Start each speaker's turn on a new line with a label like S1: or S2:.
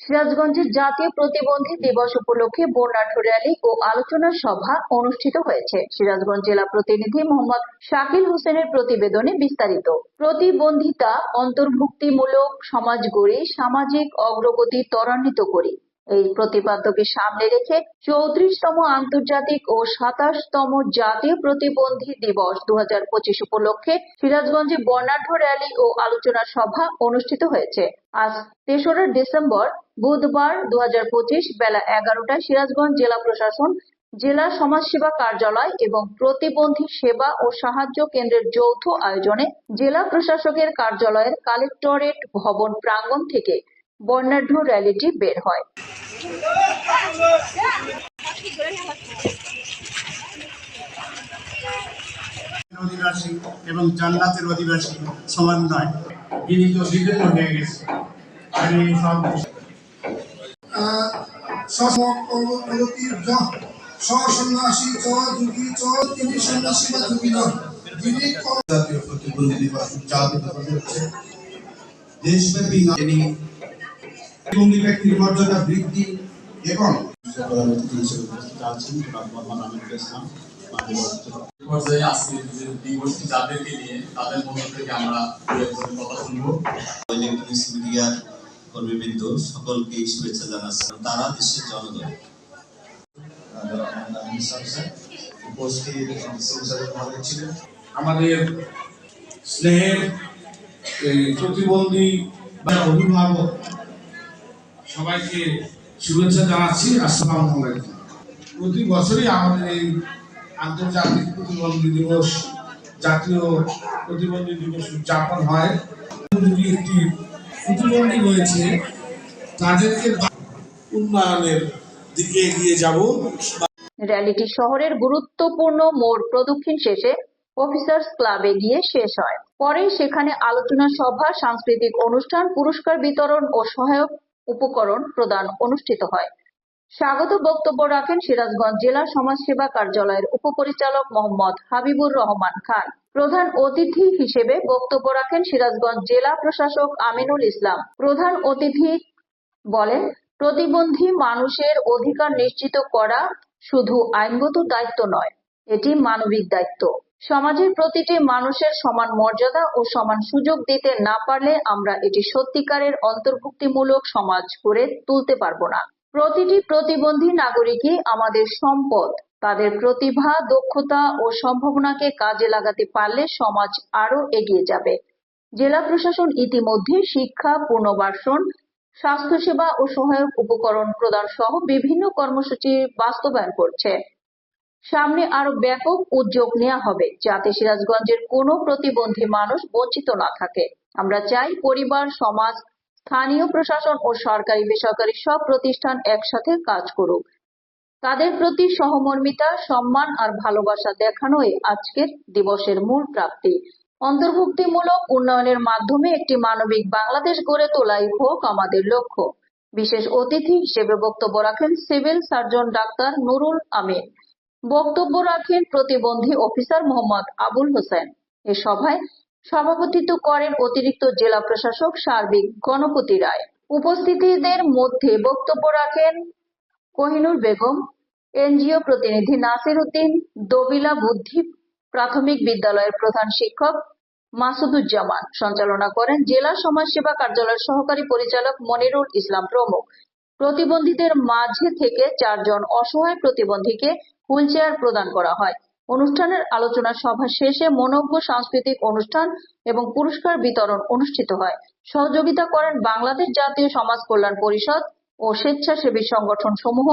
S1: সিরাজগঞ্জে জাতীয় প্রতিবন্ধী দিবস উপলক্ষে বর্ণাঢ্য র্যালি ও আলোচনা সভা অনুষ্ঠিত হয়েছে। সিরাজগঞ্জ জেলা প্রতিনিধি মোহাম্মদ শাকিল হোসেনের প্রতিবেদনে বিস্তারিত। প্রতিবন্ধিতা অন্তর্ভুক্তিমূলক, সমাজ গড়ে সামাজিক অগ্রগতি ত্বরান্বিত করি। এই প্রতিপাদ্যকে সামনে রেখে চৌত্রিশতম আন্তর্জাতিক ও সাতাশতম জাতীয় প্রতিবন্ধী দিবস দু হাজার পঁচিশ উপলক্ষে সিরাজগঞ্জে বর্ণাঢ্য র্যালি ও আলোচনা সভা অনুষ্ঠিত হয়েছে। আজ তেসরা ডিসেম্বর, বুধবার দু হাজার পঁচিশ বেলা এগারোটায় সিরাজগঞ্জ জেলা প্রশাসন, জেলা সমাজসেবা কার্যালয় এবং প্রতিবন্ধী সেবা ও সাহায্য কেন্দ্রের যৌথ আয়োজনে জেলা প্রশাসকের কার্যালয়ের কালেক্টরেট ভবন প্রাঙ্গণ থেকে বর্ণাঢ্য র্যালিটি বের হয়।
S2: অধিবাসী এবং জান্নাতের অধিবাসী সমন্বয় যিনি তো বিদগ্ধ হয়ে গেছে।
S3: সন্ন্যাসী তিনি সন্ন্যাসী বা যিনি
S4: জাতীয় প্রতিবন্ধী হচ্ছে দেশব্যাপী তিনি প্রতিবন্ধী ব্যক্তির মর্যাদা বৃদ্ধি এবং প্রধান হিসেবে উপস্থিত আছেন জনাব মোহাম্মদ আমিনুল ইসলাম
S5: পর্যায়ে আজকে যে দিবসটি যাদেরকে নিয়ে তাদের মধ্য থেকে আমরা কথা শুনব।
S6: ইলেকট্রনিক্স মিডিয়ার কর্মীবৃন্দ সকলকে শুভেচ্ছা জানাচ্ছি। তারা দেশের জনগণ।
S4: উপস্থিত ছিলেন।
S7: আমাদের স্নেহের এই প্রতিবন্ধী বা অভিভাবক সবাইকে শুভেচ্ছা জানাচ্ছি। আসসালামু আলাইকুম। প্রতি বছরই আমাদের এই আন্তর্জাতিক প্রতিবন্ধী দিবস, জাতীয় প্রতিবন্ধী দিবস উদযাপন হয়। একটি প্রতিবন্ধী রয়েছে। তাদেরকে উন্নয়নের দিকে এগিয়ে যাব।
S1: র্যালিটি শহরের গুরুত্বপূর্ণ মোড় প্রদক্ষিণ শেষে অফিসার্স ক্লাবে গিয়ে শেষ হয়। পরে সেখানে আলোচনা সভা, সাংস্কৃতিক অনুষ্ঠান, পুরস্কার বিতরণ ও সহায়ক উপকরণ প্রদান অনুষ্ঠিত হয়। স্বাগত বক্তব্য রাখেন সিরাজগঞ্জ জেলা সমাজসেবা কার্যালয়ের উপপরিচালক মোহাম্মদ হাবিবুর রহমান খান। প্রধান অতিথি হিসেবে বক্তব্য রাখেন সিরাজগঞ্জ জেলা প্রশাসক আমিনুল ইসলাম। প্রধান অতিথি বলেন, প্রতিবন্ধী মানুষের অধিকার নিশ্চিত করা শুধু আইনগত দায়িত্ব নয়, এটি মানবিক দায়িত্ব। সমাজের প্রতিটি মানুষের সমান মর্যাদা ও সমান সুযোগ দিতে না পারলে আমরা এটি সত্যিকারের অন্তর্ভুক্তিমূলক সমাজ করে তুলতে পারব না। প্রতিটি প্রতিবন্ধী নাগরিকই আমাদের সম্পদ। তাদের প্রতিভা, দক্ষতা ও সম্ভাবনাকে কাজে লাগাতে পারলে সমাজ আরও এগিয়ে যাবে। জেলা প্রশাসন ইতিমধ্যে শিক্ষা, পুনর্বাসন, স্বাস্থ্যসেবা ও সহায়ক উপকরণ প্রদান সহ বিভিন্ন কর্মসূচি বাস্তবায়ন করছে। সামনে আরও ব্যাপক উদ্যোগ নেওয়া হবে যাতে সিরাজগঞ্জের কোনো প্রতিবন্ধী মানুষ বঞ্চিত না থাকে। আমরা চাই পরিবার, সমাজ, স্থানীয় প্রশাসন ও সরকারি বেসরকারি সব প্রতিষ্ঠান একসাথে কাজ করুক। তাদের প্রতি সহমর্মিতা, সম্মান আর ভালোবাসা দেখানোই আজকের দিবসের মূল প্রাপ্তি। অন্তর্ভুক্তিমূলক উন্নয়নের মাধ্যমে একটি মানবিক বাংলাদেশ গড়ে তোলাই হোক আমাদের লক্ষ্য। বিশেষ অতিথি হিসেবে বক্তব্য রাখেন civil surgeon doctor Nurul Amin. বক্তব্য রাখেন প্রতিবন্ধী অফিসার মোহাম্মদ আবুল হোসেন। এ সভায় সভাপতিত্ব করেন অতিরিক্ত জেলা প্রশাসক সার্বিক গণপতি রায়। উপস্থিতিদের মধ্যে বক্তব্য রাখেন কোহিনুর বেগম, এনজিও প্রতিনিধি নাসির উদ্দিন, দবিলা বুদ্ধি প্রাথমিক বিদ্যালয়ের প্রধান শিক্ষক মাসুদুজ্জামান। সঞ্চালনা করেন জেলা সমাজসেবা কার্যালয়ের সহকারী পরিচালক মনিরুল ইসলাম প্রমুখ। প্রতিবন্ধীদের মাঝে থেকে চারজন অসহায় প্রতিবন্ধীকে হুইলচেয়ার প্রদান করা হয়। অনুষ্ঠানের আলোচনা সভা শেষে মনজ্ঞ সাংস্কৃতিক অনুষ্ঠান এবং পুরস্কার বিতরণ অনুষ্ঠিত হয়। সহযোগিতা করেন বাংলাদেশ জাতীয় সমাজ কল্যাণ পরিষদ ও স্বেচ্ছাসেবী সংগঠন সমূহ